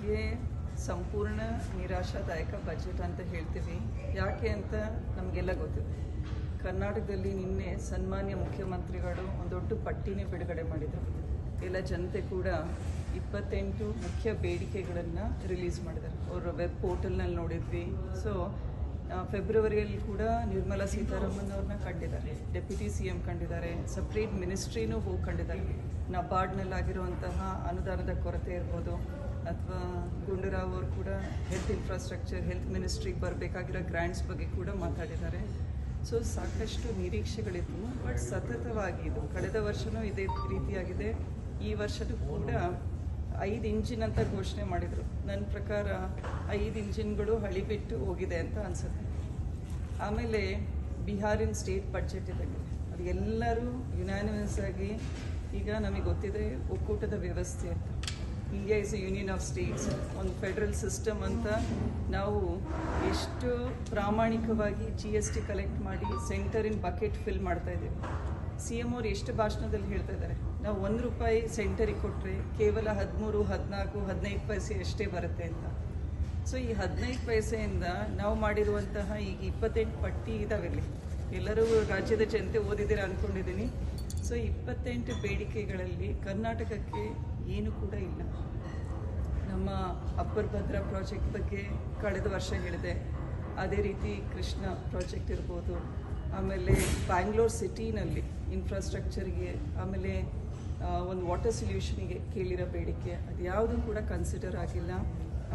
ಬಗ್ಗೆ ಸಂಪೂರ್ಣ ನಿರಾಶಾದಾಯಕ ಬಜೆಟ್ ಅಂತ ಹೇಳ್ತೀವಿ. ಯಾಕೆ ಅಂತ ನಮಗೆಲ್ಲ ಗೊತ್ತಿದೆ ಕರ್ನಾಟಕದಲ್ಲಿ ನಿನ್ನೆ ಸನ್ಮಾನ್ಯ ಮುಖ್ಯಮಂತ್ರಿಗಳು ಒಂದು ದೊಡ್ಡ ಪಟ್ಟಿನೇ ಬಿಡುಗಡೆ ಮಾಡಿದರು. ಎಲ್ಲ ಜನತೆ ಕೂಡ ಇಪ್ಪತ್ತೆಂಟು ಮುಖ್ಯ ಬೇಡಿಕೆಗಳನ್ನು ರಿಲೀಸ್ ಮಾಡಿದ್ದಾರೆ ಅವರ ವೆಬ್ ಪೋರ್ಟಲ್ನಲ್ಲಿ ನೋಡಿದ್ವಿ. ಸೊ ಫೆಬ್ರವರಿಯಲ್ಲಿ ಕೂಡ ನಿರ್ಮಲಾ ಸೀತಾರಾಮನ್ ಅವ್ರನ್ನ ಕಂಡಿದ್ದಾರೆ. ಡೆಪ್ಯೂಟಿ ಸಿ ಎಂ ಕಂಡಿದ್ದಾರೆ. ಸಪ್ರೇಟ್ ಮಿನಿಸ್ಟ್ರಿನೂ ಹೋಗಿ ಕಂಡಿದ್ದಾರೆ ನಬಾರ್ಡ್ನಲ್ಲಾಗಿರುವಂತಹ ಅನುದಾನದ ಕೊರತೆ ಇರ್ಬೋದು. ಅಥವಾ ಗುಂಡೂರಾವ್ ಅವರು ಕೂಡ ಹೆಲ್ತ್ ಇನ್ಫ್ರಾಸ್ಟ್ರಕ್ಚರ್ ಹೆಲ್ತ್ ಮಿನಿಸ್ಟ್ರಿಗೆ ಬರಬೇಕಾಗಿರೋ ಗ್ರ್ಯಾಂಟ್ಸ್ ಬಗ್ಗೆ ಕೂಡ ಮಾತಾಡಿದ್ದಾರೆ. ಸೊ ಸಾಕಷ್ಟು ನಿರೀಕ್ಷೆಗಳಿತ್ತು ಬಟ್ ಸತತವಾಗಿ ಇದು ಕಳೆದ ವರ್ಷವೂ ಇದೇ ರೀತಿಯಾಗಿದೆ. ಈ ವರ್ಷದ ಕೂಡ ಐದು ಇಂಜಿನ್ ಅಂತ ಘೋಷಣೆ ಮಾಡಿದರು. ನನ್ನ ಪ್ರಕಾರ ಐದು ಇಂಜಿನ್ಗಳು ಹಳಿಬಿಟ್ಟು ಹೋಗಿದೆ ಅಂತ ಅನಿಸುತ್ತೆ. ಆಮೇಲೆ ಬಿಹಾರಿನ ಸ್ಟೇಟ್ ಬಡ್ಜೆಟ್ ಇದೆ. ಅದು ಎಲ್ಲರೂ ಯುನಾನಿಮಸ್ ಆಗಿ ಈಗ ನಮಗೆ ಗೊತ್ತಿದೆ ಒಕ್ಕೂಟದ ವ್ಯವಸ್ಥೆ ಅಂತ. India is a union of states ಒಂದು ಫೆಡ್ರಲ್ ಸಿಸ್ಟಮ್ ಅಂತ ನಾವು ಎಷ್ಟು ಪ್ರಾಮಾಣಿಕವಾಗಿ ಜಿ ಎಸ್ ಟಿ ಕಲೆಕ್ಟ್ ಮಾಡಿ ಸೆಂಟರಿನ ಬಕೆಟ್ ಫಿಲ್ ಮಾಡ್ತಾ ಇದ್ದೀವಿ. ಸಿ ಎಂ ಅವ್ರು ಎಷ್ಟು ಭಾಷಣದಲ್ಲಿ ಹೇಳ್ತಾ ಇದ್ದಾರೆ? ನಾವು ಒಂದು ರೂಪಾಯಿ ಸೆಂಟರಿಗೆ ಕೊಟ್ಟರೆ ಕೇವಲ ಹದಿಮೂರು, ಹದಿನಾಲ್ಕು, ಹದಿನೈದು ಪೈಸೆ ಅಷ್ಟೇ ಬರುತ್ತೆ ಅಂತ. ಸೊ ಈ ಹದಿನೈದು ಪೈಸೆಯಿಂದ ನಾವು ಮಾಡಿರುವಂತಹ ಈಗ ಇಪ್ಪತ್ತೆಂಟು ಪಟ್ಟಿ ಇದಾವೆ ಇಲ್ಲಿ. ಎಲ್ಲರೂ ರಾಜ್ಯದ ಜನತೆ ಓದಿದ್ದೀರಾ ಅಂದ್ಕೊಂಡಿದ್ದೀನಿ ಸೊ ಇಪ್ಪತ್ತೆಂಟು ಬೇಡಿಕೆಗಳಲ್ಲಿ ಕರ್ನಾಟಕಕ್ಕೆ ಏನು ಕೂಡ ಇಲ್ಲ. ನಮ್ಮ ಅಪ್ಪರ್ ಭದ್ರಾ ಪ್ರಾಜೆಕ್ಟ್ ಬಗ್ಗೆ ಕಳೆದ ವರ್ಷ ಹೇಳಿದೆ. ಅದೇ ರೀತಿ ಕೃಷ್ಣ ಪ್ರಾಜೆಕ್ಟ್ ಇರ್ಬೋದು. ಆಮೇಲೆ ಬ್ಯಾಂಗ್ಳೂರ್ ಸಿಟಿನಲ್ಲಿ ಇನ್ಫ್ರಾಸ್ಟ್ರಕ್ಚರ್ಗೆ ಆಮೇಲೆ ಒಂದು ವಾಟರ್ ಸೊಲ್ಯೂಷನಿಗೆ ಕೇಳಿರೋ ಬೇಡಿಕೆ. ಅದು ಯಾವುದೂ ಕೂಡ ಕನ್ಸಿಡರ್ ಆಗಿಲ್ಲ.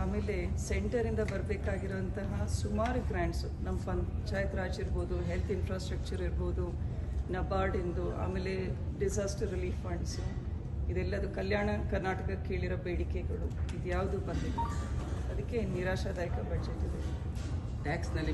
ಆಮೇಲೆ ಸೆಂಟರಿಂದ ಬರಬೇಕಾಗಿರೋಂತಹ ಸುಮಾರು ಗ್ರ್ಯಾಂಡ್ಸು ನಮ್ಮ ಪಂಚಾಯತ್ ರಾಜ್ ಇರ್ಬೋದು ಹೆಲ್ತ್ ಇನ್ಫ್ರಾಸ್ಟ್ರಕ್ಚರ್ ಇರ್ಬೋದು ನಬಾರ್ಡಿಂದು ಆಮೇಲೆ ಡಿಸಾಸ್ಟರ್ ರಿಲೀಫ್ ಫಂಡ್ಸು, ಇದೆಲ್ಲದು ಕಲ್ಯಾಣ ಕರ್ನಾಟಕ ಕೇಳಿರೋ ಬೇಡಿಕೆಗಳು ಇದು ಯಾವುದು ಬಂದಿಲ್ಲ. ಅದಕ್ಕೆ ನಿರಾಶಾದಾಯಕ ಬಜೆಟ್ ಇದೆ. ಟ್ಯಾಕ್ಸ್ನಲ್ಲಿ